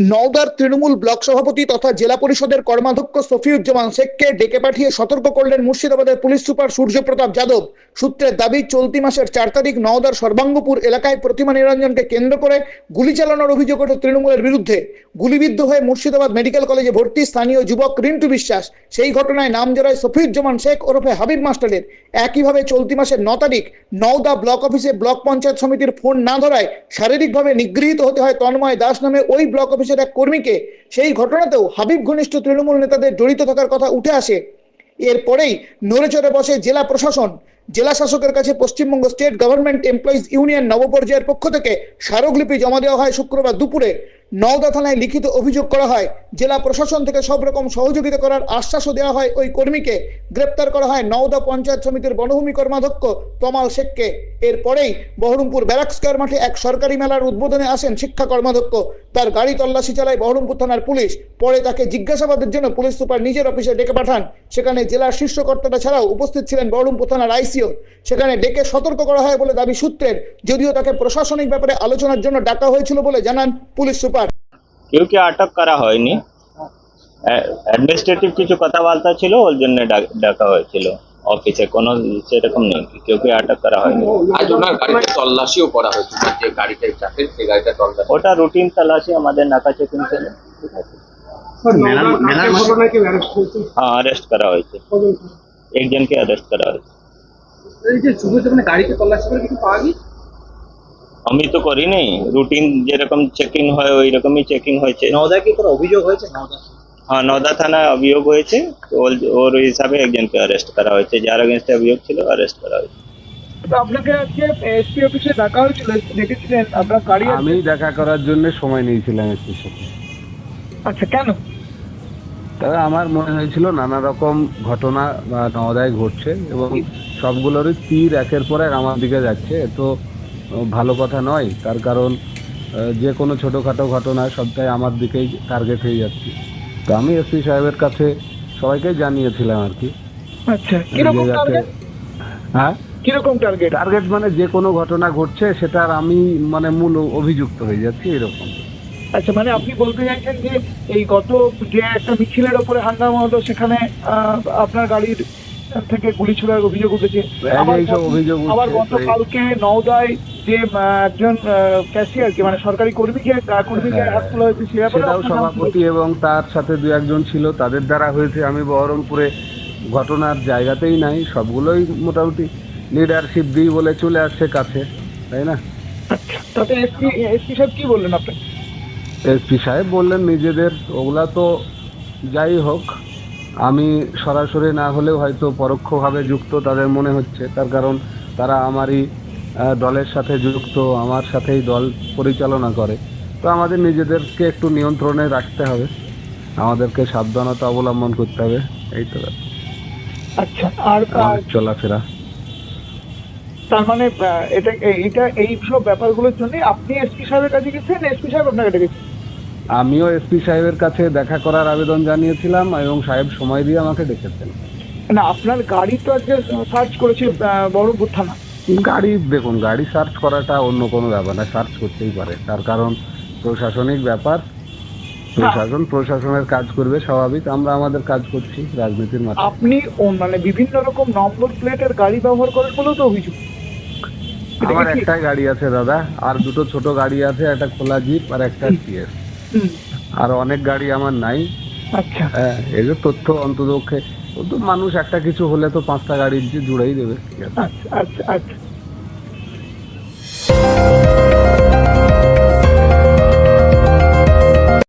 নওদার Trinamool block সভাপতি তথা জেলা পরিষদের কর্মাধ্যক্ষ সফিউজ্জামান শেখকে ডেকে পাঠিয়ে সতর্ক করলেন মুর্শিদাবাদের পুলিশ সুপার সূর্যপ্রতাপ যাদব। সূত্রের দাবি, চলতি মাসের চার তারিখ নওদার সর্বাঙ্গপুর এলাকায় প্রতিমা নিরঞ্জনকে কেন্দ্র করে গুলি চালানোর অভিযোগ ওঠে তৃণমূলের বিরুদ্ধে। গুলিবিদ্ধ হয়ে মুর্শিদাবাদ মেডিকেল কলেজে ভর্তি স্থানীয় যুবক রিন্টু বিশ্বাস। সেই ঘটনায় নাম জড়ায় সফিউজ্জামান শেখ ওরফে হাবিব মাস্টারের। একইভাবে চলতি মাসের ন তারিখ নওদা ব্লক অফিসে ব্লক পঞ্চায়েত সমিতির ফোন না ধরায় শারীরিকভাবে নিগৃহীত হতে হয় তন্ময় দাস নামে ওই ব্লক অফিসের এক কর্মীকে সেই ঘটনাতেও হাবিব ঘনিষ্ঠ তৃণমূল নেতাদের জড়িত থাকার কথা উঠে আসে। এরপরেই নড়েচড়ে বসে জেলা প্রশাসন, জেলা শাসকের কাছে Paschimbanga state government employees union নবপর্যায়ের পক্ষ থেকে স্মারকলিপি জমা দেওয়া হয় শুক্রবার দুপুরে। নওদা থানায় লিখিত অভিযোগ করা হয়, জেলা প্রশাসন থেকে সব রকম সহযোগিতা করার আশ্বাসও দেওয়া হয় ওই কর্মীকে। গ্রেপ্তার করা হয় নওদা পঞ্চায়েত সমিতির বনভূমি কর্মাধ্যক্ষ তমাল শেখকে। এরপরেই বহরমপুর ব্যারাক স্কোয়ার মাঠে এক সরকারি মেলার উদ্বোধনে আসেন শিক্ষা কর্মাধ্যক্ষ। তার গাড়ি তল্লাশি চালায় বহরমপুর থানার পুলিশ। পরে তাকে জিজ্ঞাসাবাদের জন্য পুলিশ সুপার নিজের অফিসে ডেকে পাঠান। সেখানে জেলার শীর্ষ কর্তারা ছাড়াও উপস্থিত ছিলেন বহরমপুর থানার আইসিও। সেখানে ডেকে সতর্ক করা হয় বলে দাবি সূত্রের। যদিও তাকে প্রশাসনিক ব্যাপারে আলোচনার জন্য ডাকা হয়েছিল বলে জানান পুলিশ সুপার। কেউ কে আটক করা হয়নি? অ্যাডমিনিস্ট্রেটিভ কিছু কথাবার্তা ছিল ওর জন্য ডাকা হয়েছিল অফিসে কোনো সেরকম নেই কেউ কে আটক করা হয়নি? আজ ওনার গাড়িতে তল্লাশিও করা হয়েছে যে গাড়িটা চাপেন সেই গাড়িটা তল্লাশি। ওটা রুটিন তালাশি আমাদের নাকা চেকিং ছিল। ঠিক আছে। হ্যাঁ অ্যারেস্ট করা হয়েছে। একজনকে অ্যারেস্ট করা হয়েছে। গাড়িতে তল্লাশি করে কিছু পাওয়া গিয়েছে? আমি তো করিনি। রুটিন যেরকম চেকিং হয় ওই রকমই চেকিং হয়েছে। নওদায় কি কোনো অভিযোগ হয়েছে? নওদা। হ্যাঁ নদা থানায় অভিযোগ হয়েছে। ওর- ওর হিসাবে একজনকে অ্যারেস্ট করা হয়েছে। যার এগেনস্টে অভিযোগ ছিল অ্যারেস্ট করা হয়েছে। তো আপনাকে আজকে এসপি অফিসে ডাকা হয়েছিল দেখেছিলেন আপনার গাড়ি আমি দেখা করার জন্য সময় নিয়েছিলাম এসপির সাথে। আচ্ছা কেন? তবে আমার মনে হয়েছিল নানা রকম ঘটনা বা নওদায় ঘটছে এবং সবগুলোরই তীর একের পর এক আমার দিকে যাচ্ছে। তো ভালো কথা নয় তার কারণ যে কোনো ছোটোখাটো ঘটনা সবটাই আমার দিকেই টার্গেট হয়ে যাচ্ছে। তো আমি এসপি সাহেবের কাছে সবাইকে জানিয়েছিলাম আর কি। আচ্ছা হ্যাঁ? কীরকম টার্গেট টার্গেট মানে যে কোনো ঘটনা ঘটছে সেটার আমি মানে মূল অভিযুক্ত হয়ে যাচ্ছি এরকম। আচ্ছা মানে আপনি বলতে চাইছেন যে এই গত যে একটা মিছিলের ওপরে হাঙ্গামা হলো সেখানে আপনার গাড়ির থেকে গুলি ছোড়ার অভিযোগ উঠেছে। আবার গতকালকে নওদায় যে একজন ক্যাশিয়ারকে মানে সরকারি কর্মীকে কর্মীকে হ্যাঁ। হাত তোলা হয়েছে সে সেটাও? সভাপতি এবং তার সাথে দু একজন ছিল তাদের দ্বারা হয়েছে আমি বহরমপুরে ঘটনার জায়গাতেই নাই সবগুলোই মোটামুটি লিডারশিপ দিই বলে চলে আসছে কাছে তাই না আচ্ছা তাতে এসপি এসপি সাহেব কি বললেন আপনি এসপি সাহেব বললেন নিজেদের ওগুলা তো যাই হোক আমি সরাসরি না হলেও হয়তো পরোক্ষভাবে যুক্ত তাদের মনে হচ্ছে তার কারণ তারা আমারই দলের সাথে যুক্ত আমার সাথেই দল পরিচালনা করে। তো আমাদের নিজেদেরকে একটু নিয়ন্ত্রণে রাখতে হবে। আমাদেরকে সাবধানতা অবলম্বন করতে হবে। এই তো। আচ্ছা আর চলাফেরা। তার মানে এটা এটা এই সব ব্যাপারগুলোর জন্য আপনি এসপি সাহেবের কাছে গেছেন এসপি সাহেব আপনাকে ডেকেছেন আমিও এসপি সাহেবের কাছে দেখা করার আবেদন জানিয়েছিলাম এবং সাহেব সময় দিয়ে আমাকে ডেকেছেন। না আপনার গাড়ি তো আজকে সার্চ করেছে বহরমপুর থানা। গাড়ি দেখুন গাড়ি সার্চ করাটা অন্য কোনো ব্যাপার না সার্চ করতেই পারে। তার কারণ প্রশাসনিক ব্যাপার। প্রশাসন প্রশাসনের কাজ করবে স্বাভাবিক। আমরা আমাদের কাজ করছি রাজনীতির মাঠে আপনি মানে বিভিন্ন রকম নম্বর প্লেটের গাড়ি ব্যবহার করেন বলেও তো অভিযোগ। আমার একটাই গাড়ি আছে দাদা। আর দুটো ছোট গাড়ি আছে একটা খোলা জিপ আর একটা টিএস আর অনেক গাড়ি আমার নাই। আচ্ছা। হ্যাঁ এই যে তথ্য অন্ততপক্ষে ও তো মানুষ একটা কিছু হলে তো পাঁচটা গাড়ি জুড়েই দেবে। ঠিক আছে আচ্ছা আচ্ছা আচ্ছা।